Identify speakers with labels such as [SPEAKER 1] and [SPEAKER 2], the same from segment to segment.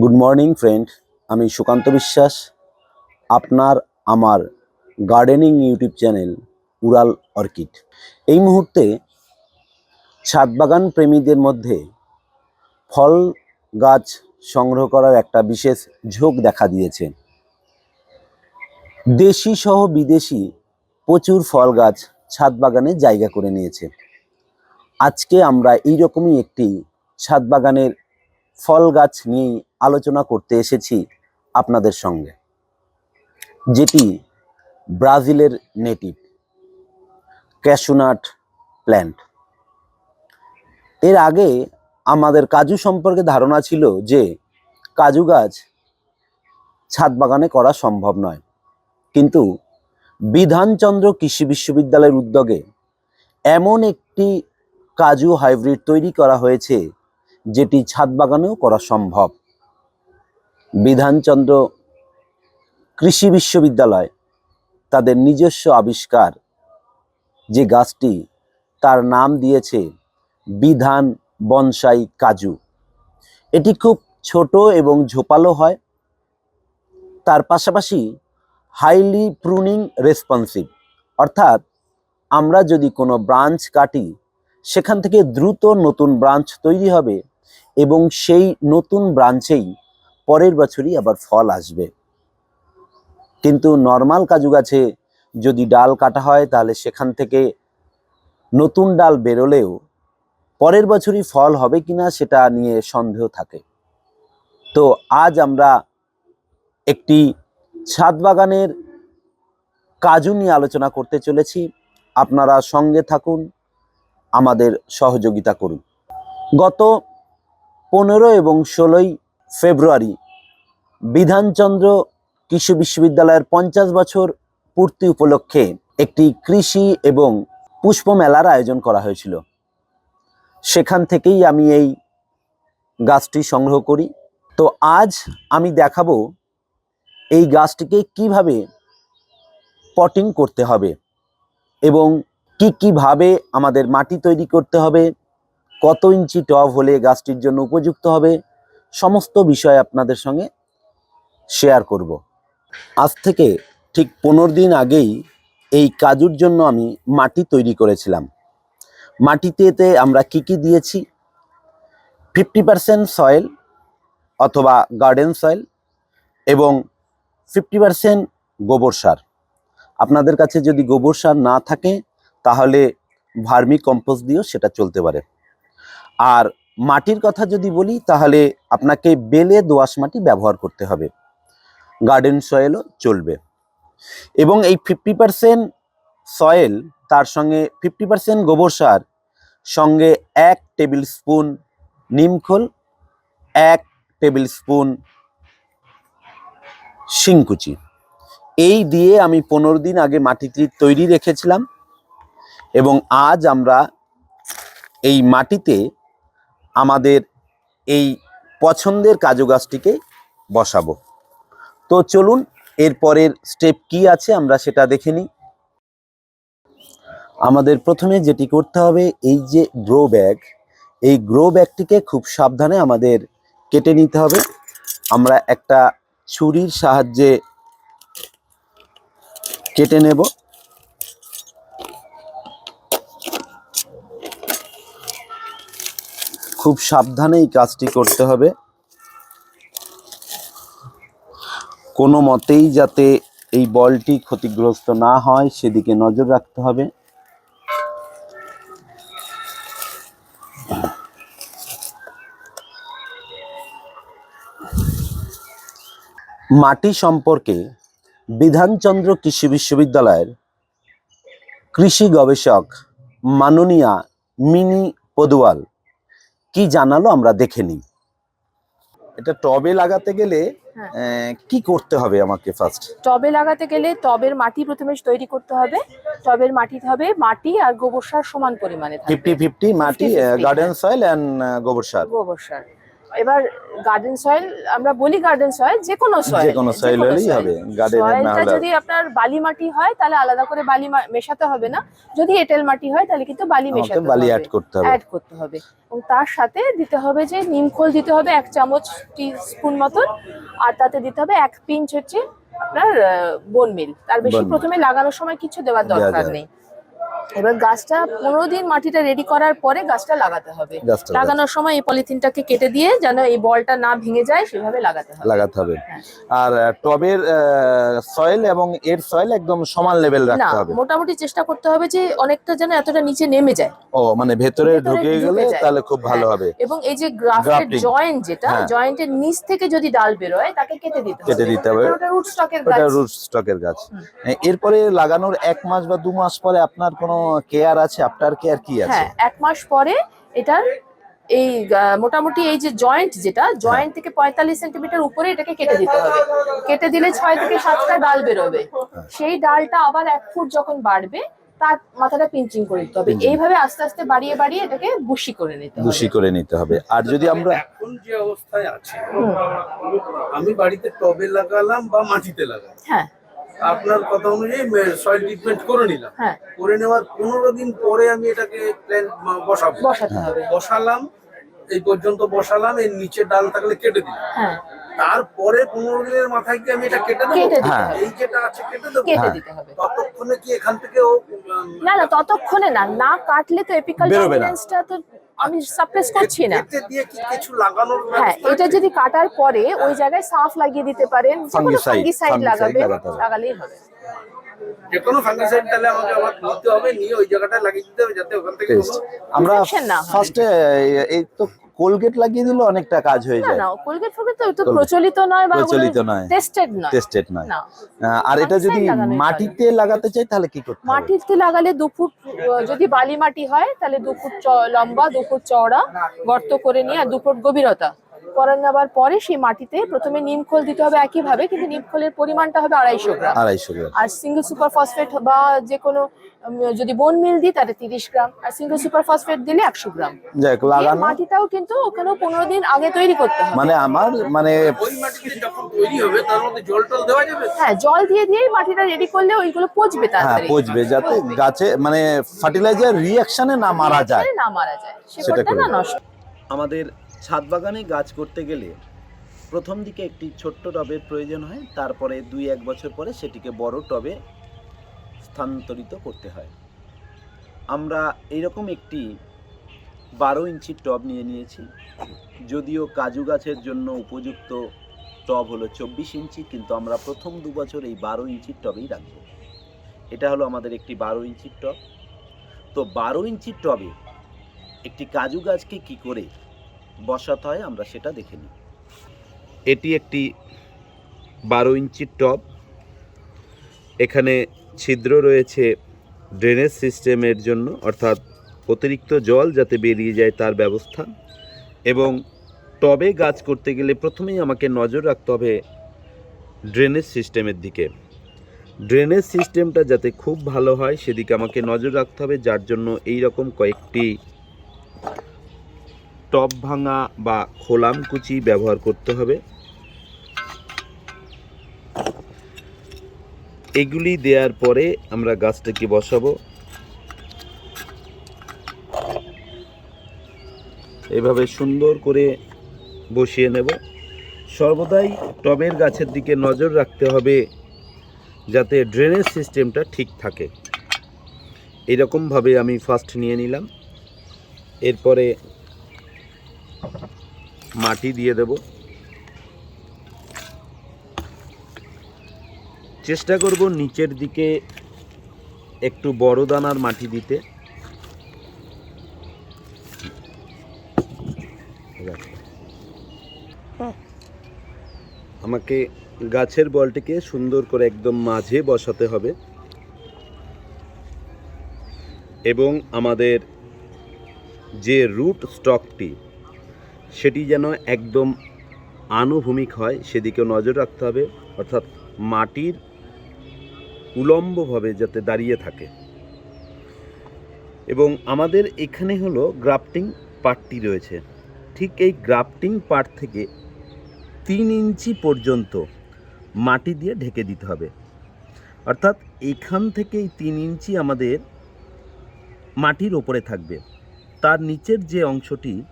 [SPEAKER 1] Good morning friend আমি সুকান্ত বিশ্বাস। আপনার আমার gardening YouTube channel Ural orchid এই মুহূর্তে ছাদ বাগান প্রেমীদের মধ্যে ফল গাছ সংগ্রহ করার একটা বিশেষ ঝোঁক দেখা দিয়েছে। দেশি সহ বিদেশি প্রচুর ফল গাছ ছাদ বাগানে জায়গা করে নিয়েছে। আজকে আমরা এইরকমই একটি ছাদ বাগানের ফল গাছ নিয়ে আলোচনা করতে এসেছি আপনাদের সঙ্গে। যেটি ব্রাজিলের নেটিভ ক্যাশুনাট প্ল্যান্ট। এর আগে আমাদের কাজু সম্পর্কে ধারণা ছিল যে কাজু গাছ ছাদ বাগানে করা সম্ভব নয়। কিন্তু বিধানচন্দ্র কৃষি বিশ্ববিদ্যালয়ের উদ্যোগে এমন একটি কাজু হাইব্রিড তৈরি করা হয়েছে যেটি ছাদ বাগানেও করা সম্ভব। বিধানচন্দ্র কৃষি বিশ্ববিদ্যালয় তাদের নিজস্ব আবিষ্কার। যে গাছটি তার নাম দিয়েছে বিধান বনসাই কাজু। এটি খুব ছোট এবং ঝোপালো হয়। তার পাশাপাশি হাইলি প্রুনিং রেসপন্সিভ অর্থাৎ আমরা যদি কোনো ব্রাঞ্চ কাটি, সেখান থেকে দ্রুত নতুন ব্রাঞ্চ তৈরি হবে এবং সেই নতুন ব্রাঞ্চেই পরের বছরই আবার ফল আসবে। কিন্তু নর্মাল কাজু গাছে যদি ডাল কাটা হয়, তাহলে সেখান থেকে নতুন ডাল বেরোলেও পরের বছরই ফল হবে কিনা সেটা নিয়ে সন্দেহ থাকে। তো আজ আমরা একটি ছাদ বাগানের কাজু নিয়ে আলোচনা করতে চলেছি। আপনারা সঙ্গে থাকুন, আমাদের সহযোগিতা করুন। গত পনেরো এবং ষোলোই ফেব্রুয়ারি। বিধানচন্দ্র কৃষি বিশ্ববিদ্যালয়ের পঞ্চাশ বছর পূর্তি উপলক্ষে একটি কৃষি এবং পুষ্প মেলার আয়োজন করা হয়েছিল। সেখান থেকেই আমি এই গাছটি সংগ্রহ করি। তো আজ আমি দেখাবো এই গাছটিকে কীভাবে পটিং করতে হবে এবং কি কীভাবে আমাদের মাটি তৈরি করতে হবে কত ইঞ্চি টব হলে গাছটির জন্য উপযুক্ত হবে, সমস্ত বিষয় আপনাদের সঙ্গে শেয়ার করব। আজ থেকে ঠিক পনেরো দিন আগেই এই কাজুর জন্য আমি মাটি তৈরি করেছিলাম। মাটিতে আমরা কি কি দিয়েছি? ফিফটি পারসেন্ট সয়েল অথবা গার্ডেন সয়েল এবং ফিফটি পারসেন্ট গোবর সার। আপনাদের কাছে যদি গোবর সার না থাকে, তাহলে ভার্মি কম্পোস্ট দিয়েও সেটা চলতে পারে। আর মাটির কথা যদি বলি, তাহলে আপনাকে বেলে দোআঁশ মাটি ব্যবহার করতে হবে। গার্ডেন সয়েলও চলবে। এবং এই ফিফটি পারসেন্ট সয়েল, তার সঙ্গে ফিফটি পারসেন্ট গোবর সার, সঙ্গে এক টেবিল স্পুন নিমখোল এক টেবিল স্পুন শিংকুচি। এই দিয়ে আমি পনেরো দিন আগে মাটিটি তৈরি রেখেছিলাম এবং আজ আমরা এই মাটিতে আমাদের এই পছন্দের কাজু গাছটিকে বসাবো। তো চলুন এরপরের স্টেপ কি আছে আমরা সেটা দেখে নিই। আমাদের প্রথমে যেটি করতে হবে, এই যে গ্রো ব্যাগ এই গ্রো ব্যাগটিকে খুব সাবধানে আমাদের কেটে নিতে হবে। আমরা একটা ছুরির সাহায্যে কেটে নেব। খুব সাবধানে এই কাজটি করতে হবে। কোনো মতেই যাতে এই বলটি ক্ষতিগ্রস্ত না হয়, সেদিকে নজর রাখতে হবে। মাটি সম্পর্কে বিধানচন্দ্র কৃষি বিশ্ববিদ্যালয়ের কৃষি গবেষক মাননীয়া মিনি পদুয়াল কি জানালো আমরা দেখে নিই। এটা টবে লাগাতে গেলে
[SPEAKER 2] হ্যাঁ।
[SPEAKER 1] কি করতে হবে আমাকে ফার্স্ট
[SPEAKER 2] টবে লাগাতে গেলে টবের মাটি প্রথমে তৈরি করতে হবে। টবের মাটি হবে মাটি আর গোবর সার সমান পরিমাণে থাকবে।
[SPEAKER 1] ফিফটি ফিফটি মাটি গার্ডেন সয়েল এন্ড গোবর সার।
[SPEAKER 2] গোবর সার। এবার গার্ডেন সয়েল আমরা বলি গার্ডেন সয়েল যে কোনো সয়েল
[SPEAKER 1] যে কোনো soil হলেই হবে, এর না হলে-
[SPEAKER 2] যদি আপনার বালি মাটি হয় তাহলে আলাদা করে বালি মেশাতে হবে না। যদি এঁটেল মাটি হয় তাহলে কিন্তু বালি মেশাতে
[SPEAKER 1] বালি অ্যাড করতে হবে।
[SPEAKER 2] অ্যাড করতে হবে। এবং তার সাথে দিতে হবে যে নিমখোল দিতে হবে এক চামচ টি স্পুন মতন আর তাতে দিতে হবে এক পিঞ্চ হচ্ছে আপনার বোন মিল তার বেশি প্রথমে লাগানোর সময় কিছু দেওয়ার দরকার নেই। এবার গাছটা পনেরো দিন মাটিটা রেডি করার পরে গাছটা লাগাতে হবে। লাগানোর সময় এই পলিথিনটাকে কেটে দিয়ে যেন এই বলটা না ভেঙে যায় সেভাবে লাগাতে হবে।
[SPEAKER 1] লাগাতে হবে।
[SPEAKER 2] হ্যাঁ।
[SPEAKER 1] আর টবের সয়েল এবং এর সয়েল একদম সমান লেভেল রাখতে হবে।
[SPEAKER 2] মোটামুটি চেষ্টা করতে হবে যে অনেকটা যেন এতটা নিচে নেমে যায়।
[SPEAKER 1] ও মানে ভেতরে ঢুকে গেলে তাহলে খুব ভালো
[SPEAKER 2] হ্যাঁ।
[SPEAKER 1] হবে।
[SPEAKER 2] এবং এই যে গ্রাফটের জয়েন্ট যেটা
[SPEAKER 1] হ্যাঁ।
[SPEAKER 2] জয়েন্টের নিচ থেকে যদি ডাল বেরোয় তাকে কেটে দিতে হবে।
[SPEAKER 1] কেটে দিতে হবে।
[SPEAKER 2] ওটা রুট স্টকের
[SPEAKER 1] ওটা
[SPEAKER 2] গাছ।
[SPEAKER 1] রুট স্টকের গাছ। এরপরে লাগানোর এক মাস বা দু মাস পরে আপনার কোনো কেয়ার আছে? আফটার কেয়ার কি আছে?
[SPEAKER 2] হ্যাঁ এক মাস পরে এটার এই মোটামুটি এই যে জয়েন্ট যেটা জয়েন্ট থেকে পঁয়তাল্লিশ সেন্টিমিটার উপরে এটাকে কেটে দিতে হবে। কেটে দিলে ছয় থেকে সাতটা ডাল বেরোবে।
[SPEAKER 1] হ্যাঁ।
[SPEAKER 2] সেই ডালটা আবার এক ফুট যখন বাড়বে তার মাথাটা পিঞ্চিং করে দিতে হবে। এইভাবে আস্তে আস্তে বাড়িয়ে বাড়িয়ে এটাকে বুশি করে নিতে হবে।
[SPEAKER 1] বুশি করে নিতে হবে। আর যদি আমরা
[SPEAKER 3] এখন যে অবস্থায় আছে আমি বাড়িতে টবে লাগালাম বা মাটিতে লাগালাম।
[SPEAKER 2] হ্যাঁ।
[SPEAKER 3] আপনার কথা অনুযায়ী সয়েল ট্রিটমেন্ট করে নিলাম।
[SPEAKER 2] হ্যাঁ।
[SPEAKER 3] করে নেওয়ার পনেরো দিন পরে আমি এটাকে প্ল্যান বসাবো।
[SPEAKER 2] বসাতে হবে।
[SPEAKER 3] বসালাম এই পর্যন্ত বসালাম এর নিচে ডাল থাকলে কেটে দিলাম।
[SPEAKER 2] হ্যাঁ।
[SPEAKER 3] তারপরে পনেরো দিনের মাথায় কি আমি এটা কেটে দেবো?
[SPEAKER 2] কেটে দিতে
[SPEAKER 1] হ্যাঁ।
[SPEAKER 2] হবে
[SPEAKER 3] এই যেটা আছে কেটে দেবো?
[SPEAKER 2] কেটে
[SPEAKER 1] হ্যাঁ।
[SPEAKER 2] দিতে হবে।
[SPEAKER 3] ততক্ষণে কি এখান থেকে ও
[SPEAKER 2] না না ততক্ষণে না। না কাটলে তো
[SPEAKER 1] না।
[SPEAKER 2] ডমিনেন্সটা তো আমি সাপ্রেস করছি না।
[SPEAKER 3] দিয়ে কি কিছু লাগানোর
[SPEAKER 2] হ্যাঁ এটা যদি কাটার পরে ওই জায়গায় সাফ লাগিয়ে দিতে পারেন ফাঙ্গিসাইড লাগাবে লাগালেই হবে।
[SPEAKER 3] যে কোনো ফাঙ্গিসাইড তাহলে আমাকে আবার হবে নিয়ে ওই জায়গাটা লাগিয়ে দিতে হবে যাতে ওখান থেকে
[SPEAKER 1] আমরা
[SPEAKER 2] না হয়।
[SPEAKER 1] ফার্স্টে এই তো কোলগেট লাগিয়ে দিলে অনেকটা কাজ হয়ে যায়।
[SPEAKER 2] না কোলগেট ফোলগেট তো প্রচলিত নয় বা
[SPEAKER 1] প্রচলিত নয়।
[SPEAKER 2] টেস্টেড নয়।
[SPEAKER 1] টেস্টেড নয়।
[SPEAKER 2] না।
[SPEAKER 1] আর এটা যদি মাটিতে লাগাতে চাই তাহলে কি করতে হবে?
[SPEAKER 2] মাটিতে লাগালে দু ফুট যদি বালি মাটি হয় তাহলে দু ফুট লম্বা দু ফুট চওড়া গর্ত করে নিয়ে আর দু ফুট গভীরতা। করে নেওয়ার পরে সেই মাটিতে প্রথমে নিমখোল দিতে হবে একইভাবে কিন্তু নিমখোলের পরিমাণটা হবে আড়াইশো গ্রাম।
[SPEAKER 1] আড়াইশো গ্রাম।
[SPEAKER 2] আর সিঙ্গেল সুপার ফসফেট বা যে কোনো যদি বোন মিল দিই তাহলে তিরিশ গ্রাম আর সিঙ্গেল সুপার ফসফেট দিলে একশো গ্রাম।
[SPEAKER 1] যাক লাগানো
[SPEAKER 2] মাটিটাও কিন্তু ওখানেও পনেরো দিন আগে তৈরি করতে হবে।
[SPEAKER 1] মানে আমার মানে
[SPEAKER 3] ওই মাটিতে যখন তৈরি হবে তার মধ্যে জল টল দেওয়া যাবে?
[SPEAKER 2] হ্যাঁ জল দিয়ে দিয়েই মাটিটা রেডি করলে ওইগুলো পচবে
[SPEAKER 1] হ্যাঁ
[SPEAKER 2] তাড়াতাড়ি।
[SPEAKER 1] পচবে যাতে গাছে মানে ফার্টিলাইজার রিয়াকশনে না মারা যায়।
[SPEAKER 2] না মারা যায়।
[SPEAKER 1] সেটা
[SPEAKER 2] সেটা না নষ্ট।
[SPEAKER 1] আমাদের ছাদ বাগানে গাছ করতে গেলে প্রথম দিকে একটি ছোট্ট টবের প্রয়োজন হয়, তারপরে দুই এক বছর পরে সেটিকে বড় টবে স্থানান্তরিত করতে হয়। আমরা এইরকম একটি বারো ইঞ্চির টব নিয়ে নিয়েছি, যদিও কাজু গাছের জন্য উপযুক্ত টব হলো চব্বিশ ইঞ্চি, কিন্তু আমরা প্রথম দু বছর এই বারো ইঞ্চির টবেই রাখব। এটা হলো আমাদের একটি বারো ইঞ্চির টব। তো বারো ইঞ্চির টবে একটি কাজু গাছকে কি করে বসাতে হয়, আমরা সেটা দেখে নিই। এটি একটি বারো ইঞ্চির টব। এখানে ছিদ্র রয়েছে ড্রেনেজ সিস্টেমের জন্য, অর্থাৎ অতিরিক্ত জল যাতে বেরিয়ে যায় তার ব্যবস্থা। এবং টবে গাছ করতে গেলে প্রথমেই আমাকে নজর রাখতে হবে ড্রেনেজ সিস্টেমের দিকে। ড্রেনেজ সিস্টেমটা যাতে খুব ভালো হয়, সেদিকে আমাকে নজর রাখতে হবে, যার জন্য এই রকম কয়েকটি টব ভাঙা বা খোলাম কুচি ব্যবহার করতে হবে। এগুলি দেওয়ার পরে আমরা গাছটাকে বসাবো। এভাবে সুন্দর করে বসিয়ে নেব। সর্বদাই টবের গাছের দিকে নজর রাখতে হবে যাতে ড্রেনেজ সিস্টেমটা ঠিক থাকে। এরকমভাবে আমি ফার্স্ট নিয়ে নিলাম। এরপরে মাটি দিয়ে দেব। চেষ্টা করব নিচের দিকে একটু বড় দানার মাটি দিতে। আমাকে গাছের বলটিকে সুন্দর করে একদম মাঝে বসাতে হবে। এবং আমাদের যে রুট স্টকটি সেটি যেন একদম আনুভূমিক হয়, সেদিকেও নজর রাখতে হবে। অর্থাৎ মাটির উলম্বভাবে যাতে দাঁড়িয়ে থাকে। এবং আমাদের এখানে হলো গ্রাফটিং পার্টটি রয়েছে। ঠিক এই গ্রাফটিং পার্ট থেকে তিন ইঞ্চি পর্যন্ত মাটি দিয়ে ঢেকে দিতে হবে। অর্থাৎ এখান থেকে এই তিন ইঞ্চি আমাদের মাটির ওপরে থাকবে। তার নিচের যে অংশটি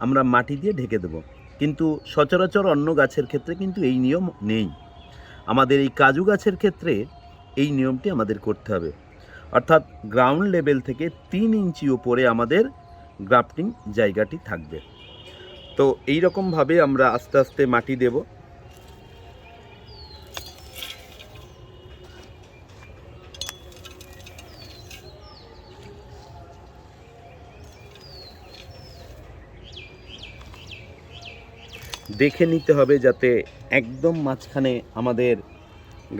[SPEAKER 1] আমরা মাটি দিয়ে ঢেকে দেব। কিন্তু সচরাচর অন্য গাছের ক্ষেত্রে কিন্তু এই নিয়ম নেই। আমাদের এই কাজু গাছের ক্ষেত্রে এই নিয়মটি আমাদের করতে হবে। অর্থাৎ গ্রাউন্ড লেভেল থেকে তিন ইঞ্চি ওপরে আমাদের গ্রাফটিং জায়গাটি থাকবে। তো এই রকমভাবে আমরা আস্তে আস্তে মাটি দেব। দেখে নিতে হবে যাতে একদম মাঝখানে আমাদের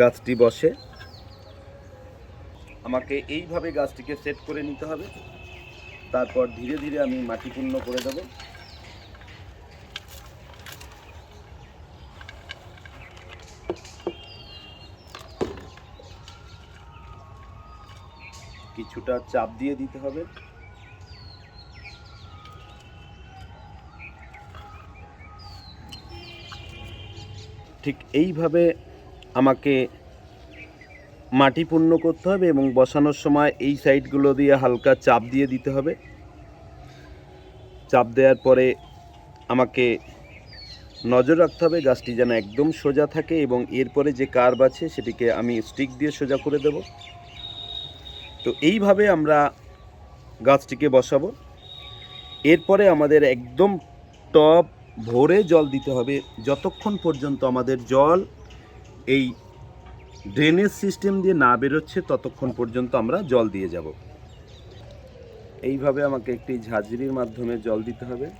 [SPEAKER 1] গাছটি বসে। আমাকে এইভাবে গাছটিকে সেট করে নিতে হবে। তারপর ধীরে ধীরে আমি মাটি পূর্ণ করে দেব। কিছুটা চাপ দিয়ে দিতে হবে। ঠিক এইভাবে আমাকে মাটি পূর্ণ করতে হবে এবং বসানোর সময় এই সাইডগুলো দিয়ে হালকা চাপ দিয়ে দিতে হবে। চাপ দেওয়ার পরে আমাকে নজর রাখতে হবে, গাছটি যেন একদম সোজা থাকে এবং এরপরে যে কার্ভ আছে সেটিকে আমি স্টিক দিয়ে সোজা করে দেব। তো এইভাবে আমরা গাছটিকে বসাবো। এরপরে আমাদের একদম টপ ভরে জল দিতে হবে। যতক্ষণ পর্যন্ত আমাদের জল এই ড্রেনেজ সিস্টেম দিয়ে না বেরোচ্ছে, ততক্ষণ পর্যন্ত আমরা জল দিয়ে যাব। এইভাবে আমাকে একটি ঝাঁঝরির মাধ্যমে জল দিতে হবে।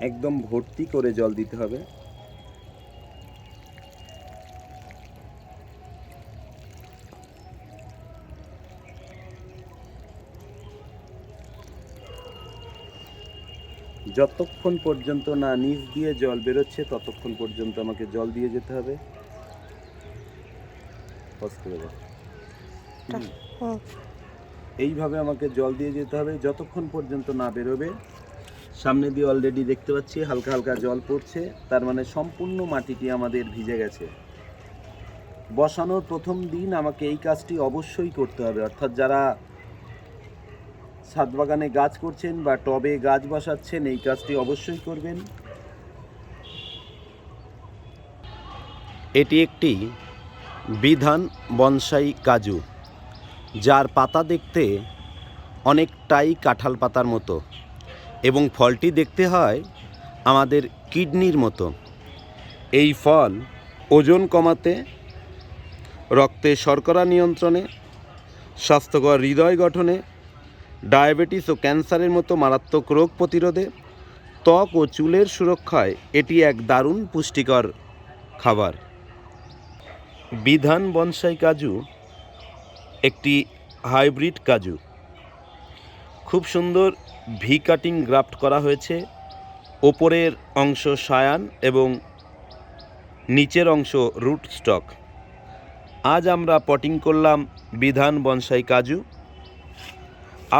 [SPEAKER 1] একদম ভর্তি করে জল দিতে হবে। যতক্ষণ পর্যন্ত না নিচ দিয়ে জল বেরোচ্ছে ততক্ষণ পর্যন্ত আমাকে জল দিয়ে যেতে হবে। এইভাবে আমাকে জল দিয়ে যেতে হবে। যতক্ষণ পর্যন্ত না বেরোবে সামনে দিয়ে অলরেডি দেখতে পাচ্ছি হালকা হালকা জল পড়ছে। তার মানে সম্পূর্ণ মাটিটি আমাদের ভিজে গেছে। বসানোর প্রথম দিন আমাকে এই কাজটি অবশ্যই করতে হবে। অর্থাৎ যারা ছাদ বাগানে গাছ করছেন বা টবে গাছ বসাচ্ছেন, এই কাজটি অবশ্যই করবেন। এটি একটি বিধান বনসাই কাজু, যার পাতা দেখতে অনেকটাই কাঁঠাল পাতার মতো এবং ফলটি দেখতে হয় আমাদের কিডনির মতো। এই ফল ওজন কমাতে, রক্তে শর্করা নিয়ন্ত্রণে, স্বাস্থ্যকর হৃদয় গঠনে ডায়াবেটিস ও ক্যান্সারের মতো মারাত্মক রোগ প্রতিরোধে ত্বক ও চুলের সুরক্ষায় এটি এক দারুণ পুষ্টিকর খাবার। বিধান বনসাই কাজু একটি হাইব্রিড কাজু। খুব সুন্দর ভি কাটিং গ্রাফট করা হয়েছে। ওপরের অংশ সায়ান এবং নিচের অংশ রুট স্টক। আজ আমরা পটিং করলাম বিধান বনসাই কাজু।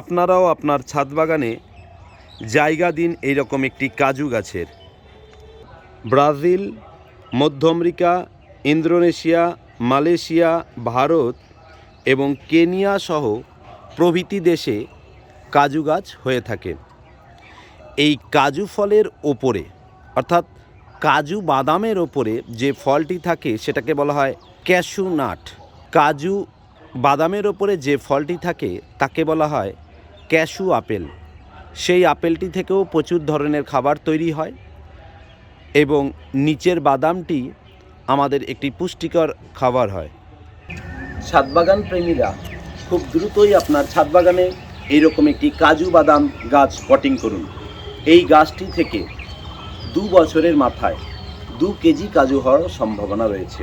[SPEAKER 1] আপনারাও আপনার ছাদ বাগানে জায়গা দিন এইরকম একটি কাজু গাছের। ব্রাজিল, মধ্য আমেরিকা, ইন্দোনেশিয়া, মালয়েশিয়া, ভারত এবং কেনিয়া সহ প্রভৃতি দেশে কাজু গাছ হয়ে থাকে। এই কাজু ফলের ওপরে, অর্থাৎ কাজু বাদামের ওপরে যে ফলটি থাকে সেটাকে বলা হয় ক্যাশু নাট। কাজু বাদামের ওপরে যে ফলটি থাকে তাকে বলা হয় ক্যাশু আপেল। সেই আপেলটি থেকেও প্রচুর ধরনের খাবার তৈরি হয় এবং নিচের বাদামটি আমাদের একটি পুষ্টিকর খাবার হয়। ছাদ বাগান প্রেমীরা খুব দ্রুতই আপনার ছাদ বাগানে এইরকম একটি কাজু বাদাম গাছ পটিং করুন। এই গাছটি থেকে দু বছরের মাথায় দু কেজি কাজু হওয়ার সম্ভাবনা রয়েছে।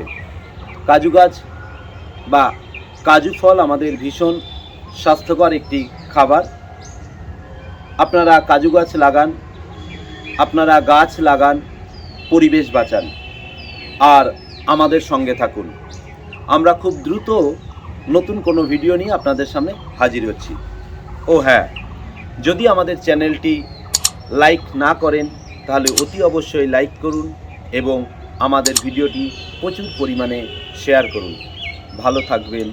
[SPEAKER 1] কাজু গাছ বা কাজু ফল আমাদের ভীষণ স্বাস্থ্যকর একটি খাবার। আপনারা কাজু গাছ লাগান, আপনারা গাছ লাগান, পরিবেশ বাঁচান। আর আমাদের সঙ্গে থাকুন। আমরা খুব দ্রুত নতুন কোনো ভিডিও নিয়ে আপনাদের সামনে হাজির হচ্ছি। ও হ্যাঁ যদি আমাদের চ্যানেলটি লাইক না করেন, তাহলে অতি অবশ্যই লাইক করুন এবং আমাদের ভিডিওটি প্রচুর পরিমাণে শেয়ার করুন। ভালো থাকবেন।